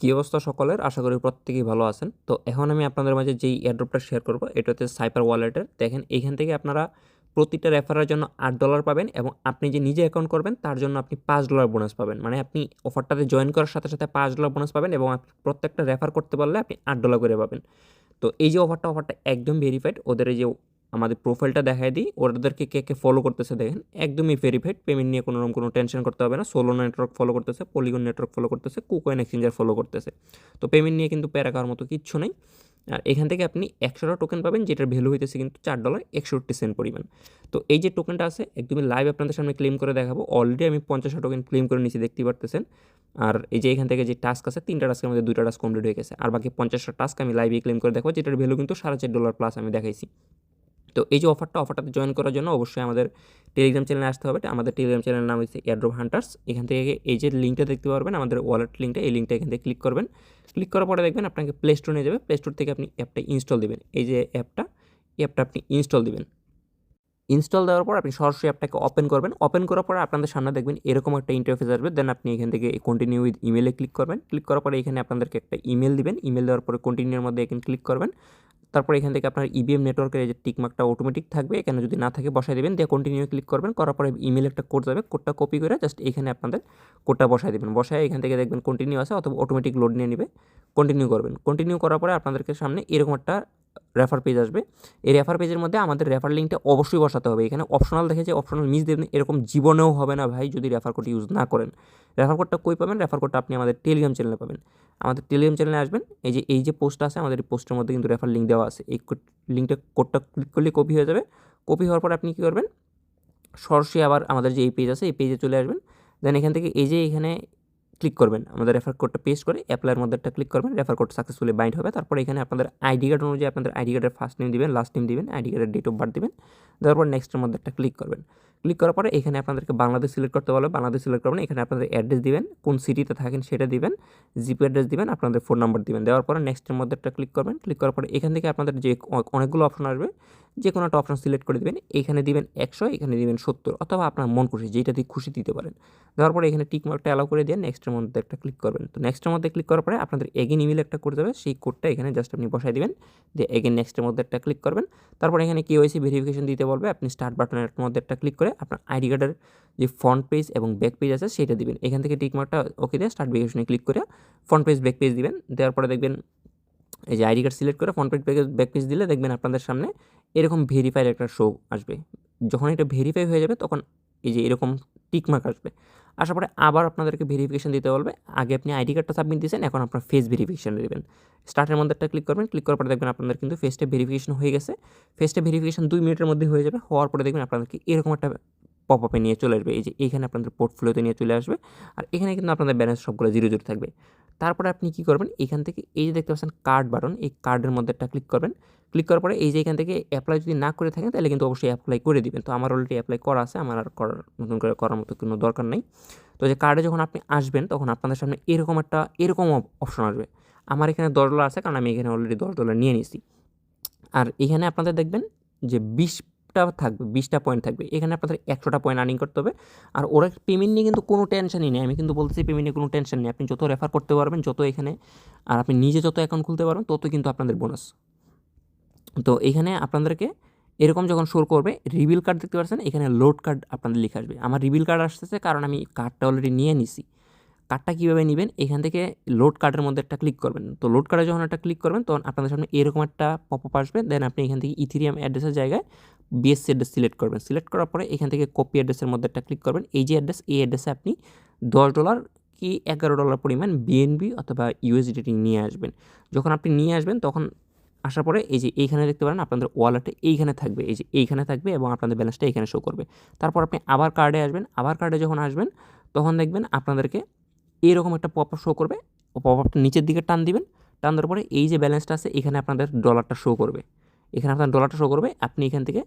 কী অবস্থা সকলের? আশা করি প্রত্যেকেই ভালো আছেন। তো এখন আমি আপনাদের মাঝে যেই এয়ারড্রপটা শেয়ার করব এটা হচ্ছে সাইপার ওয়ালেটের দেখেন, এখান থেকে আপনারা প্রতিটা রেফারের জন্য আট ডলার পাবেন এবং আপনি যে নিজে অ্যাকাউন্ট করবেন, তার জন্য আপনি পাঁচ ডলার বোনাস পাবেন। মানে আপনি অফারটাতে জয়েন করার সাথে সাথে পাঁচ ডলার বোনাস পাবেন এবং আপনি প্রত্যেকটা রেফার করতে পারলে আপনি আট ডলার করে পাবেন। তো এই যে অফারটা অফারটা একদম ভেরিফাইড ওদের এই যে আমাদের প্রোফাইলটা দেখায় দিই। ওদেরকে কে কে ফলো করতেছে দেখেন, একদমই ভেরিফাইড পেমেন্ট নিয়ে কোনো রকম কোনো টেনশন করতে হবে না। সোলো নেটওয়ার্ক ফলো করতেছে পলিগন নেটওয়ার্ক ফলো করতেছে কুকয়েন এক্সচেঞ্জার ফলো করতেছে। তো পেমেন্ট নিয়ে কিন্তু প্যারা খাওয়ার মতো কিচ্ছু নেই। আর এখান থেকে আপনি একশোটা টোকেন পাবেন, যেটার ভ্যালু হইতেছে কিন্তু চার ডলার একষট্টি সেন্ট পরিমাণ। তো এই যে টোকেনটা আছে, একদমই লাইভ আপনাদের সামনে ক্লেম করে দেখাবো। অলরেডি আমি পঞ্চাশটা টোকেন ক্লেম করে নিচে দেখতে পারতেছেন। আর এই যে এখান থেকে যে টাস্ক আছে, তিনটা টাস্কের মধ্যে দুইটা টাস্ক কমপ্লিট হয়ে গেছে। আর বাকি পঞ্চাশটা টাস্ক আমি লাইভে ক্লেম করে দেখাবো, যেটার ভ্যালু কিন্তু সাড়ে চার ডলার প্লাস আমি দেখাইছি। তো এই যে অফারটা অফারটাতে জয়েন করার জন্য অবশ্যই আমাদের টেলিগ্রাম চ্যানেলে আসতে হবে। আমাদের টেলিগ্রাম চ্যানেলের নাম হচ্ছে এয়ারড্রপ হান্টার্স এখান থেকে এই যে লিঙ্কটা দেখতে পারবেন, আমাদের ওয়ালেট লিঙ্কটা এই লিঙ্কটা এখান থেকে ক্লিক করবেন। ক্লিক করার পরে দেখবেন আপনাকে প্লে স্টোর নিয়ে যাবে। প্লে স্টোর থেকে আপনি অ্যাপটা ইনস্টল দেবেন। এই যে অ্যাপটা অ্যাপটা আপনি ইনস্টল দেবেন। ইনস্টল দেওয়ার পর আপনি সরাসরি অ্যাপটাকে ওপেন করবেন। ওপেন করার পরে আপনাদের সামনে দেখবেন এরকম একটা ইন্টারফেস আসবে। দেন আপনি এখান থেকে কন্টিনিউ উইথ ইমেলে ক্লিক করবেন। ক্লিক করার পরে এখানে আপনাদেরকে একটা ইমেল দিবেন। ইমেল দেওয়ার পরে কন্টিনিউর মধ্যে এখানে ক্লিক করবেন। তারপর এখান থেকে আপনার ইভিএম নেটওয়ার্কের যে টিকমার্কটা অটোমেটিক থাকবে। এখানে যদি না থাকে বসাই দেবেন, দিয়ে কন্টিনিউ ক্লিক করবেন। করার পরে ইমেল একটা কোড যাবে। কোডটা কপি করে জাস্ট এখানে আপনাদের কোডটা বসাই দেবেন। বসায় এখান থেকে দেখবেন কন্টিনিউ আছে অথবা অটোমেটিক লোড নিয়ে নেবে। কন্টিনিউ করবেন। কন্টিনিউ করার পরে আপনাদেরকে সামনে এরকম একটা রেফার পেজ আসবে। এই রেফার পেজের মধ্যে আমাদের রেফার লিঙ্কটা অবশ্যই বসাতে হবে। এখানে অপশনাল দেখেছে অপশনাল মিস দেবেন, এরকম জীবনেও হবে না ভাই যদি রেফার কোড ইউজ না করেন। রেফার কোডটা কই পাবেন? রেফার কোডটা আপনি আমাদের টেলিগ্রাম চ্যানেলে পাবেন। আমাদের টেলিগ্রাম চ্যানেলে আসবেন, এই যে এই যে পোস্ট আছে, আমাদের এই পোস্টের মধ্যে কিন্তু রেফার লিঙ্ক দেওয়া আছে। এই লিঙ্কটা কোডটা ক্লিক করলে কপি হয়ে যাবে। কপি হওয়ার পর আপনি কী করবেন? সরাসরি আবার আমাদের যে এই পেজ আছে, এই পেজে চলে আসবেন। দেন এখান থেকে এই যে এখানে ক্লিক করবেন। আমাদের রেফার কোডটা পেস্ট করে অ্যাপ্লাইয়ের মধ্যে একটা ক্লিক করবেন রেফার কোড সাকসেসফুলি বাইন্ড হবে। তারপর এখানে আপনাদের আইডি কার্ড অনুযায়ী আপনাদের আইডি কার্ডের ফার্স্ট নেম দিবেন লাস্ট নেম দিবেন আইডি কার্ডের ডেট অফ বার্থ দিবেন। তারপর নেক্সটের মধ্যে একটা ক্লিক করবেন। ক্লিক করার পরে এখানে আপনাদেরকে বাংলাদেশ সিলেক্ট করতে বলবে। বাংলাদেশ সিলেক্ট করবেন এখানে আপনাদের অ্যাড্রেস দিবেন, কোন সিটিতে থাকেন সেটা দিবেন জিপি অ্যাড্রেস দিবেন, আপনাদের ফোন নাম্বার দিবেন। দেওয়ার পরে নেক্সটের মধ্যে একটা ক্লিক করবেন। ক্লিক করার পরে এখান থেকে আপনাদের যে অনেকগুলো অপশন আসবে যে কোনো একটা অপশন সিলেক্ট করে দেবেন। এখানে দিবেন একশো, এখানে দিবেন সত্তর অথবা আপনার মন খুশি, যেটা দিয়ে খুশি দিতে পারেন। দেওয়ার পরে এখানে টিক মার্কটা অ্যালাউ করে দিয়ে নেক্সটের মধ্যে একটা ক্লিক করবেন। তো নেক্সটের মধ্যে ক্লিক করার পরে আপনাদের এগেন ইমেল একটা করে যাবে। সেই কোডটা এখানে জাস্ট আপনি বসাই দিবেন। দিয়ে এগেন নেক্সটের মধ্যে একটা ক্লিক করবেন। তারপর এখানে কেওয়াইসি ভেরিফিকেশন দিতে বলবে। আপনি স্টার্ট বাটনের মধ্যে একটা ক্লিক করে আপনার আইডি কার্ডের যে ফ্রন্ট পেজ এবং ব্যাক পেজ আছে সেটা দিবেন। এখান থেকে টিকমার্কটা ওকে দিয়ে স্টার্ট ভেরিফিকেশনে ক্লিক করে ফ্রন্ট পেজ ব্যাক পেজ দিবেন। দেওয়ার পরে দেখবেন এই যে আইডি কার্ড সিলেক্ট করে ফ্রন্ট পেজ ব্যাক পেজ দিলে দেখবেন আপনাদের সামনে এরকম ভেরিফাইড একটা শো আসবে। যখন এটা ভেরিফাই হয়ে যাবে, তখন এই যে এরকম টিকমার্ক আসবে। আসার পরে আবার আপনাদেরকে ভেরিফিকেশন দিতে বলবে। আগে আপনি আইডি কার্ডটা সাবমিট দিয়েছেন, এখন আপনার ফেস ভেরিফিকেশন দেবেন। স্টার্টের মধ্যে একটা ক্লিক করবেন ক্লিক করার পরে দেখবেন আপনাদের কিন্তু ফেসটা ভেরিফিকেশান হয়ে গেছে। ফেসটা ভেরিফিকেশান দুই মিনিটের মধ্যে হয়ে যাবে, হওয়ার পরে দেখবেন আপনাদেরকে এরকম একটা পপ আপে নিয়ে চলে আসবে। এই যে এখানে আপনাদের পোর্টফোলিওতে নিয়ে চলে আসবে। আর এখানে কিন্তু আপনাদের ব্যালেন্স সবগুলো জিরো জিরো থাকবে। তারপরে আপনি কী করবেন? এখান থেকে এই যে দেখতে পাচ্ছেন কার্ড বাটন এই কার্ডের মধ্যে একটা ক্লিক করবেন। ক্লিক করার পরে এই যে এখান থেকে অ্যাপ্লাই যদি না করে থাকেন, তাহলে কিন্তু অবশ্যই অ্যাপ্লাই করে দিবেন। তো আমার অলরেডি অ্যাপ্লাই করা আছে, আমার আর করার, নতুন করে করার মতো কোনো দরকার নেই। তো যে কার্ডে যখন আপনি আসবেন, তখন আপনাদের সামনে এরকম একটা, এরকম অপশন আসবে। আমার এখানে দশ ডলার আছে, কারণ আমি এখানে অলরেডি দশ ডলার নিয়ে নিয়েছি। আর এখানে আপনাদের দেখবেন যে বিশ টা থাকবে বিশটা পয়েন্ট থাকবে। এখানে আপনাদের একশোটা পয়েন্ট আর্নিং করতে হবে। আর ওরা পেমেন্ট নিয়ে কিন্তু কোনো টেনশনই নেই। আমি কিন্তু বলতেছি পেমেন্ট নিয়ে কোনো টেনশন নেই। আপনি যত রেফার করতে পারবেন যত এখানে, আর আপনি নিজে যত অ্যাকাউন্ট খুলতে পারবেন, তত কিন্তু আপনাদের বোনাস তো এখানে আপনাদেরকে এরকম যখন শোর করবে রিবিল কার্ড দেখতে পাচ্ছেন, এখানে লোড কার্ড আপনাদের লিখে আসবে। আমার রিবিল কার্ড আসতেছে কারণ আমি কার্ডটা অলরেডি নিয়ে নিছি। কার্ডটা কীভাবে নেবেন, এখান থেকে লোড কার্ডের মধ্যে একটা ক্লিক করবেন। তো লোড কার্ডে যখন একটা ক্লিক করবেন, তখন আপনাদের সামনে এরকম একটা পপ আপ আসবে। দেন আপনি এখান থেকে ইথিরিয়াম অ্যাড্রেসের জায়গায় বিএসসি অ্যাড্রেস সিলেক্ট করবেন। সিলেক্ট করার পরে এখান থেকে কপি অ্যাড্রেসের মধ্যে একটা ক্লিক করবেন। এই যে অ্যাড্রেস এই অ্যাড্রেসে আপনি দশ ডলার কি এগারো ডলার পরিমাণ বিএনবি অথবা ইউএসডিটি নিয়ে আসবেন। যখন আপনি নিয়ে আসবেন, তখন আসার পরে এই যে এইখানে দেখতে পারেন আপনাদের ওয়ালেটে এইখানে থাকবে। এই যে এইখানে থাকবে এবং আপনাদের ব্যালেন্সটা এখানে শো করবে। তারপর আপনি আবার কার্ডে আসবেন। আবার কার্ডে যখন আসবেন, তখন দেখবেন আপনাদেরকে এরকম একটা পপ শো করবে। ও নিচের দিকে টান দিবেন। টান দেওয়ার পরে এই যে ব্যালেন্সটা আছে, এখানে আপনাদের ডলারটা শো করবে। এখানে আপনার ডলারটা শো করবে। আপনি এখান থেকে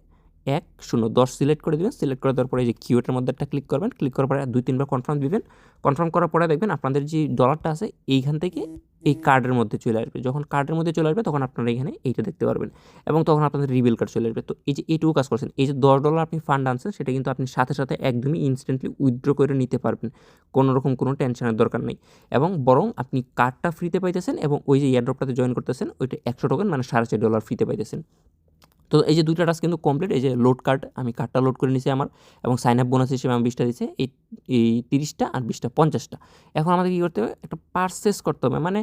এক, শূন্য, দশ সিলেক্ট করে দেবেন। সিলেক্ট করে দেওয়ার পরে যে কিওয়ার্ডের মধ্যে একটা ক্লিক করবেন। ক্লিক করার পরে দুই, তিনবার কনফার্ম দিবেন। কনফার্ম করার পরে দেখবেন আপনাদের যে ডলারটা আছে, এইখান থেকে এই কার্ডের মধ্যে চলে আসবে। যখন কার্ডের মধ্যে চলে আসবে, তখন আপনারা এখানে এইটা দেখতে পারবেন। এবং তখন আপনাদের রিবিল কার্ড চলে আসবে। তো এই যে এইটুকু কাজ করছেন, এই যে দশ ডলার আপনি ফান্ড আনছেন, সেটা কিন্তু আপনি সাথে সাথে একদমই ইনস্ট্যান্টলি উইথড্র করে নিতে পারবেন। কোনো রকম কোনো টেনশনের দরকার নেই। এবং বরং আপনি কার্ডটা ফ্রিতে পাইতেছেন এবং ওই যে এয়ারড্রপটাতে জয়েন করতেছেন, ওইটা একশো টোকেন মানে সাড়ে ডলার ফ্রিতে পাইতেছেন। তো এই যে দুইটা টাস্ক কিন্তু কমপ্লিট এই যে লোড কার্ড আমি কার্ডটা লোড করে নিয়েছি আমার, এবং সাইন আপ বোনাস হিসেবে আমি বিশটা দিয়েছি, এই এই তিরিশটা আর বিশটা পঞ্চাশটা। এখন আমাদের কী করতে হবে? একটা পারচেস করতে হবে মানে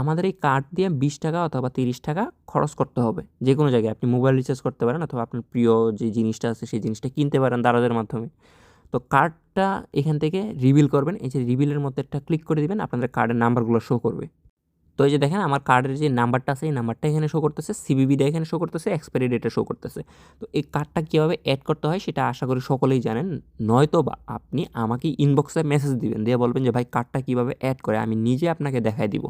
আমাদের এই কার্ড দিয়ে বিশ টাকা অথবা তিরিশ টাকা খরচ করতে হবে। যে কোনো জায়গায় আপনি মোবাইল রিচার্জ করতে পারেন, অথবা আপনার প্রিয় যে জিনিসটা আছে সেই জিনিসটা কিনতে পারেন দারাজের মাধ্যমে। তো কার্ডটা এখান থেকে রিভিল করবেন, এই যে রিভিলের মধ্যে একটা ক্লিক করে দিবেন, আপনাদের কার্ডের নাম্বারগুলো শো করবে। এই যে দেখেন, আমার কার্ডের যে নাম্বারটা আছে, এই নাম্বারটা এখানে শো করতেছে সিবিবিটা এখানে শো করতেছে এক্সপায়ারি ডেটটা শো করতেছে। তো এই কার্ডটা কীভাবে অ্যাড করতে হয় সেটা আশা করি সকলেই জানেন। নয়তো বা আপনি আমাকে ইনবক্সে মেসেজ দিবেন, দিয়ে বলবেন যে, ভাই কার্ডটা কীভাবে অ্যাড করে? আমি নিজে আপনাকে দেখাই দিব।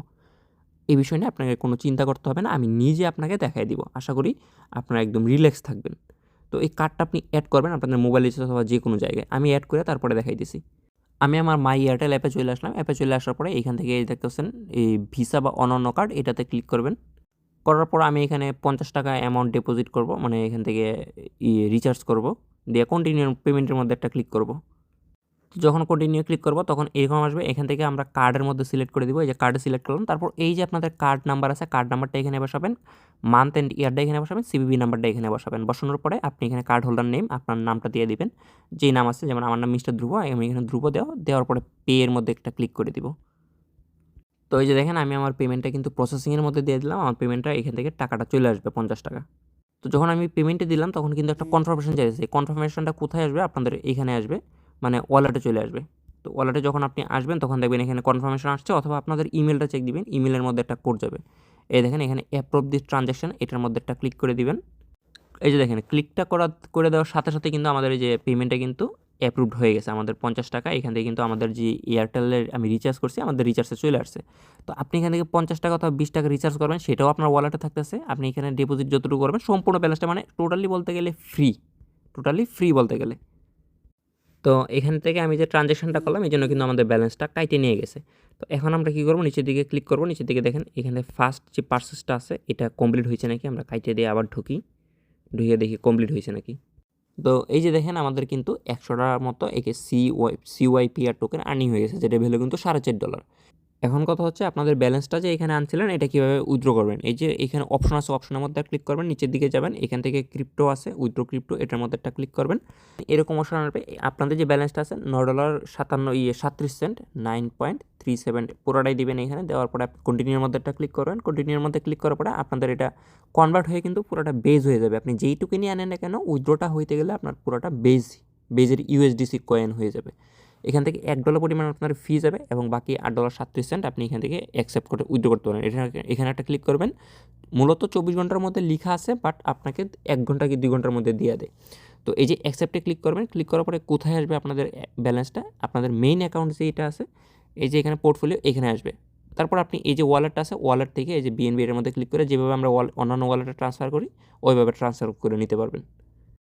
এই বিষয় নিয়ে আপনাকে কোনো চিন্তা করতে হবে না, আমি নিজে আপনাকে দেখাই দিব। আশা করি আপনারা একদম রিল্যাক্স থাকবেন। তো এই কার্ডটা আপনি অ্যাড করবেন আপনাদের মোবাইল অথবা যে কোনো জায়গায়। আমি অ্যাড করে তারপরে দেখাই দিছি আমি আমার মাই এয়ারটেল অ্যাপে চলে আসলাম। অ্যাপে চলে আসার পরে এখান থেকে এই পাচ্ছেন এই ভিসা বা অনন্য কার্ড এটাতে ক্লিক করবেন। করার পর আমি এখানে পঞ্চাশ টাকা অ্যামাউন্ট ডিপোজিট করব মানে এখান থেকে রিচার্জ করব। দিয়ে কন্টিনিউ পেমেন্টের মধ্যে একটা ক্লিক করব। যখন কন্টিনিউ ক্লিক করব, তখন এরকম আসবে। এখান থেকে আমরা কার্ডের মধ্যে সিলেক্ট করে দিব। এই যে কার্ডে সিলেক্ট করলাম। তারপর এই যে আপনাদের কার্ড নাম্বার আছে কার্ড নাম্বারটা এখানে বসাবেন। মান্থ অ্যান্ড ইয়ারটা এখানে বসাবেন। সিবিবি নাম্বারটা এখানে বসাবেন। বসানোর পরে আপনি এখানে কার্ড হোল্ডার নেম আপনার নামটা দিয়ে দিবেন। যেই নাম আছে, যেমন আমার নাম মিস্টার ধ্রুব, আমি এখানে ধ্রুব দেওয়া। দেওয়ার পরে পে এর মধ্যে একটা ক্লিক করে দিব। তো এই যে দেখেন, আমি আমার পেমেন্টটা কিন্তু প্রসেসিংয়ের মধ্যে দিয়ে দিলাম। আমার পেমেন্টটা এখান থেকে টাকাটা চলে আসবে পঞ্চাশ টাকা। তো যখন আমি পেমেন্টে দিলাম, তখন কিন্তু একটা কনফার্মেশন চাইছে। কনফার্মেশনটা কোথায় আসবে? আপনাদের এখানে আসবে। মানে ওয়ালেটে চলে আসবে। তো ওয়ালেটে যখন আপনি আসবেন, তখন দেখবেন এখানে কনফার্মেশন আসছে অথবা আপনাদের ইমেলটা চেক দিবেন ইমেলের মধ্যে একটা কোড যাবে। এই দেখেন এখানে অ্যাপ্রুভ দিস ট্রানজ্যাকশন এটার মধ্যে একটা ক্লিক করে দিবেন। এই যে দেখেন ক্লিকটা করা, করে দেওয়ার সাথে সাথে কিন্তু আমাদের এই যে পেমেন্টটা কিন্তু অ্যাপ্রুভড হয়ে গেছে। আমাদের পঞ্চাশ টাকা, এখান থেকে কিন্তু আমাদের যে এয়ারটেলের আমি রিচার্জ করছি, আমাদের রিচার্জে চলে আসছে। তো আপনি এখান থেকে পঞ্চাশ টাকা অথবা বিশ টাকা রিচার্জ করবেন, সেটাও আপনার ওয়ালেটে থাকতেছে। আপনি এখানে ডিপোজিট যতটুকু করবেন, সম্পূর্ণ ব্যালেন্সটা মানে টোটালি বলতে গেলে ফ্রি টোটালি ফ্রি বলতে গেলে। তো এখান থেকে আমি যে ট্রানজ্যাকশনটা করলাম, এই জন্য কিন্তু আমাদের ব্যালেন্সটা কাইতে নিয়ে গেছে। তো এখন আমরা কী করব? নিচের দিকে ক্লিক করব। নিচের দিকে দেখেন, এখানে ফার্স্ট যে পার্সেসটা আছে, এটা কমপ্লিট হয়েছে নাকি? আমরা কাইতে দিয়ে আবার ঢুকি। ঢুকিয়ে দেখি কমপ্লিট হয়েছে নাকি? তো এই যে দেখেন, আমাদের কিন্তু একশো টাকার মতো একে C Y P R token earning হয়ে গেছে যেটা ভ্যালু কিন্তু সাড়ে চার ডলার এখন কথা হচ্ছে আপনাদের ব্যালেন্সটা যে এখানে আনছিলেন, এটা কীভাবে উইথড্র করবেন? এই যে এখানে অপশন আছে অপশনের মধ্যে ক্লিক করবেন, নিচের দিকে যাবেন, এখান থেকে ক্রিপ্টো আছে উইথড্র ক্রিপ্টো এটার মধ্যে একটা ক্লিক করবেন। এরকম অপশন আসবে। আপনাদের যে ব্যালেন্সটা আছে ন ডলার সাতান্ন ইয়ে সাতত্রিশ cent nine point three seven পুরোটাই দিবেন এখানে, দেওয়ার পরে কন্টিনিউর মধ্যে একটা ক্লিক করবেন। কন্টিনিউর মধ্যে ক্লিক করার পরে আপনাদের এটা কনভার্ট হয়ে কিন্তু পুরোটা বেজ হয়ে যাবে। আপনি যেইটুকুনি আনেন না কেন উইথড্রটা হইতে গেলে আপনার পুরোটা বেজ বেজের ইউএসডিসি কয়েন হয়ে যাবে। এখান থেকে এক ডলার পরিমাণ আপনার ফি যাবে এবং বাকি আট ডলার সাতত্রিশ সেন্ট আপনি এখান থেকে অ্যাকসেপ্ট করে উইথড্র করতে পারেন। এটা এখানে একটা ক্লিক করবেন। মূলত চব্বিশ ঘণ্টার মধ্যে লেখা আছে বাট আপনাকে এক ঘণ্টা কি দুই ঘণ্টার মধ্যে দিয়ে দেয়। তো এই যে অ্যাকসেপ্টে ক্লিক করবেন ক্লিক করার পরে কোথায় আসবে আপনাদের ব্যালেন্সটা আপনাদের মেইন অ্যাকাউন্ট যে এটা আছে, এই যে এখানে পোর্টফোলিও এখানে আসবে। তারপর আপনি এই যে ওয়ালেটটা আছে ওয়ালেট থেকে এই যে বিএনবি এর মধ্যে ক্লিক করে যেভাবে আমরা অন্যান্য ওয়ালেটে ট্রান্সফার করি, ওইভাবে ট্রান্সফার করে নিতে পারবেন।